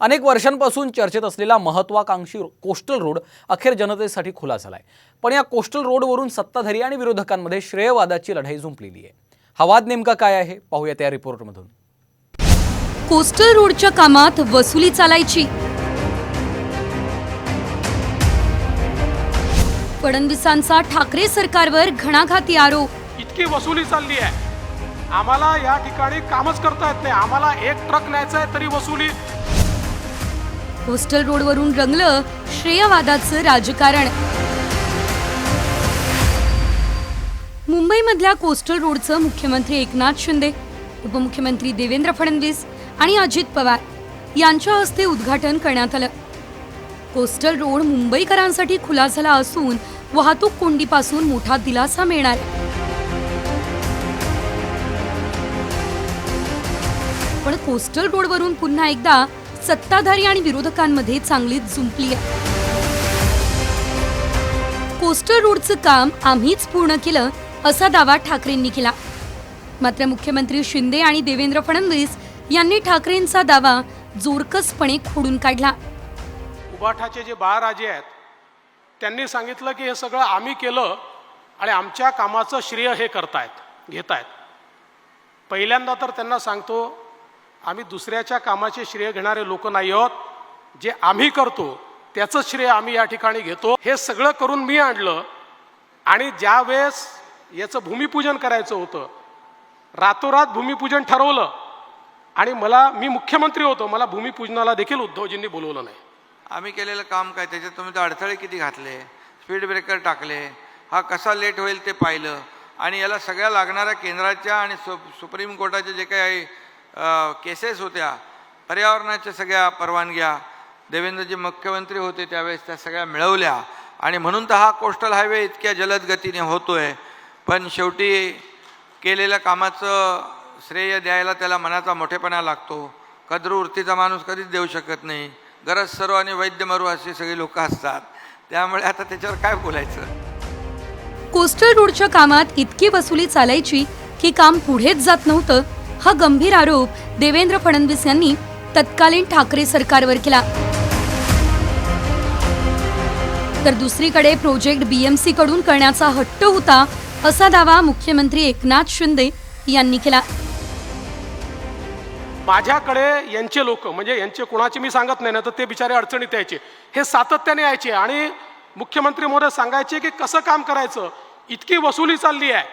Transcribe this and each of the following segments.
अनेक वर्षांपासून चर्चेत असलेला महत्वाकांक्षी कोस्टल रोड अखेर जनतेसाठी खुला झालाय. पण या कोस्टल रोडवरून सत्ताधारी आणि विरोधकांमध्ये श्रेयवादाची लढाई जुंपलेली आहे. हा वाद नेमका काय आहे? पाहूयात या रिपोर्टमधून. कोस्टल रोडच्या कामात वसुली चालायची. फडणवीसांचा ठाकरे सरकारवर घणाघाती आरोप. इतकी वसुली चालली आहे. आम्हाला या ठिकाणी कामच करता येत नाही. आम्हाला एक ट्रक न्यायचा आहे तरी वसुली कोस्टल रोडवरून रंगलं श्रेयवादाचं राजकारण. मुंबईमधल्या कोस्टल रोडचं मुख्यमंत्री एकनाथ शिंदे उपमुख्यमंत्री देवेंद्र फडणवीस आणि अजित पवार यांच्या हस्ते उद्घाटन करण्यात आलं. कोस्टल रोड मुंबईकरांसाठी खुला झाला असून वाहतूक कोंडीपासून मोठा दिलासा मिळणार. पण कोस्टल रोडवरून पुन्हा एकदा सत्ताधारी आणि विरोधकांमध्ये चांगलीच जुंपली आहे. कोस्टल रोडचं काम आम्हीच पूर्ण केलं असा दावा ठाकरेंनी केला. मात्र मुख्यमंत्री शिंदे आणि देवेंद्र फडणवीस यांनी ठाकरेंचा दावा जोरकसपणे खोडून काढला. उबाठाचे जे बाळराजे आहेत त्यांनी सांगितलं की हे सगळं आम्ही केलं आणि आमच्या कामाचं श्रेय हे करतायत घेतायत. पहिल्यांदा तर त्यांना सांगतो आम्ही दुसऱ्याच्या कामाचे श्रेय घेणारे लोक नाही आहोत. जे आम्ही करतो त्याचं श्रेय आम्ही या ठिकाणी घेतो. हे सगळं करून मी आणलं. आणि ज्या वेळेस याचं भूमिपूजन करायचं होतं रातोरात भूमिपूजन ठरवलं. आणि मला मी मुख्यमंत्री होतो मला भूमिपूजनाला देखील उद्धवजींनी बोलवलं नाही. आम्ही केलेलं काम काय? त्याच्यात तुम्ही तर अडथळे किती घातले? स्पीड ब्रेकर टाकले. हा कसा लेट होईल ते पाहिलं. आणि याला सगळ्या लागणाऱ्या केंद्राच्या आणि सु सुप्रीम कोर्टाच्या जे काही केसेस होत्या पर्यावरणाच्या सगळ्या परवानग्या देवेंद्रजी मुख्यमंत्री होते त्यावेळेस त्या सगळ्या मिळवल्या. आणि म्हणून तर हा कोस्टल हायवे इतक्या जलद गतीने होतो आहे पण शेवटी केलेल्या कामाचं श्रेय द्यायला त्याला मनाचा मोठेपणा लागतो. कद्रवृत्तीचा माणूस कधीच देऊ शकत नाही. गरज सर्व आणि वैद्य मरू अशी सगळी लोक असतात. त्यामुळे आता त्याच्यावर काय बोलायचं? कोस्टल रोडच्या कामात इतकी वसुली चालायची की काम पुढेच जात नव्हतं हा गंभीर आरोप देवेंद्र फडणवीस यांनी तत्कालीन ठाकरे सरकारवर केला. तर दुसरीकडे प्रोजेक्ट बीएमसी कडून करण्याचा हट्ट होता असा दावा मुख्यमंत्री एकनाथ शिंदे यांनी केला. माझ्याकडे यांचे लोक म्हणजे यांचे कोणाचे मी सांगत नाही ना तर ते बिचारे अडचणीत यायचे. हे सातत्याने यायचे आणि मुख्यमंत्री महोदय सांगायचे की कसं काम करायचं? इतकी वसुली चालली आहे.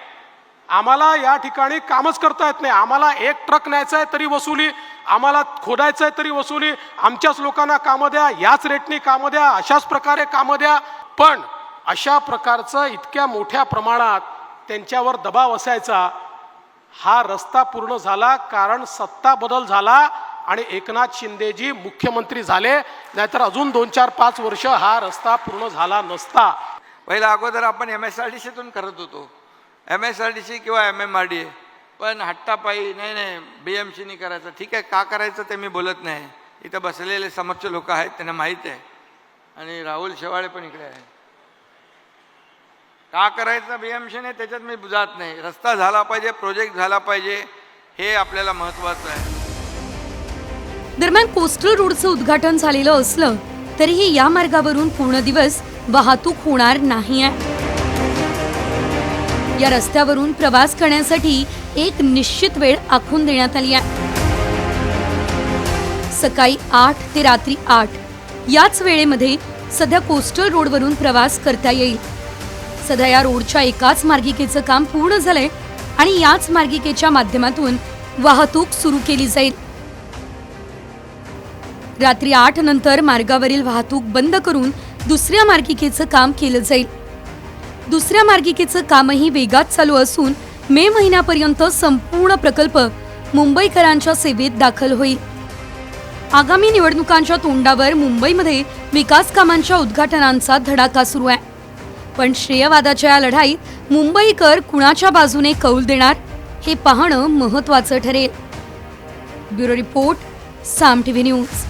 आम्हाला या ठिकाणी कामच करता येत नाही. आम्हाला एक ट्रक न्यायचा आहे तरी वसुली आम्हाला खोदायचं आहे तरी वसुली आमच्याच लोकांना कामं द्या याच रेटनी कामं द्या अशाच प्रकारे कामं द्या. पण अशा प्रकारचं इतक्या मोठ्या प्रमाणात त्यांच्यावर दबाव असायचा. हा रस्ता पूर्ण झाला कारण सत्ता बदल झाला आणि एकनाथ शिंदेजी मुख्यमंत्री झाले. नाहीतर अजून दोन चार पाच वर्ष हा रस्ता पूर्ण झाला नसता. पहिला अगोदर आपण एम एस आर डी सीतून करत होतो. M S R D C किंवा एम एम आर डी पण हट्टापायी नाही नाही बी एम सीनी करायचं. ठीक आहे का करायचं ते मी बोलत नाही. इथं बसलेले समोरचे लोक आहेत त्यांना माहीत आहे. आणि राहुल शेवाळे पण इकडे आहे. का करायचं बी एम सीने त्याच्यात मी जात नाही. रस्ता झाला पाहिजे प्रोजेक्ट झाला पाहिजे हे आपल्याला महत्त्वाचं आहे. दरम्यान कोस्टल रोडचं उद्घाटन झालेलं असलं तरीही या मार्गावरून पूर्ण दिवस वाहतूक होणार नाही आहे. या रस्त्यावरून प्रवास करण्यासाठी एक निश्चित वेळ आखून देण्यात आली आहे. सकाळी आठ ते रात्री आठ याच वेळेमध्ये सध्या कोस्टल रोडवरून प्रवास करता येईल. सध्या या रोडच्या एकाच मार्गिकेचं काम पूर्ण झालंय आणि याच मार्गिकेच्या माध्यमातून वाहतूक सुरू केली जाईल. रात्री आठ नंतर मार्गावरील वाहतूक बंद करून दुसऱ्या मार्गिकेचं काम केलं जाईल. दुसऱ्या मार्गिकेचं कामही वेगात चालू असून मे महिन्यापर्यंत संपूर्ण प्रकल्प मुंबईकरांच्या सेवेत दाखल होईल. आगामी निवडणुकांच्या तोंडावर मुंबईमध्ये विकास कामांच्या उद्घाटनांचा धडाका सुरू आहे. पण श्रेयवादाच्या या लढाईत मुंबईकर कुणाच्या बाजूने कौल देणार हे पाहणं महत्वाचं ठरेल. Bureau report Saam TV news.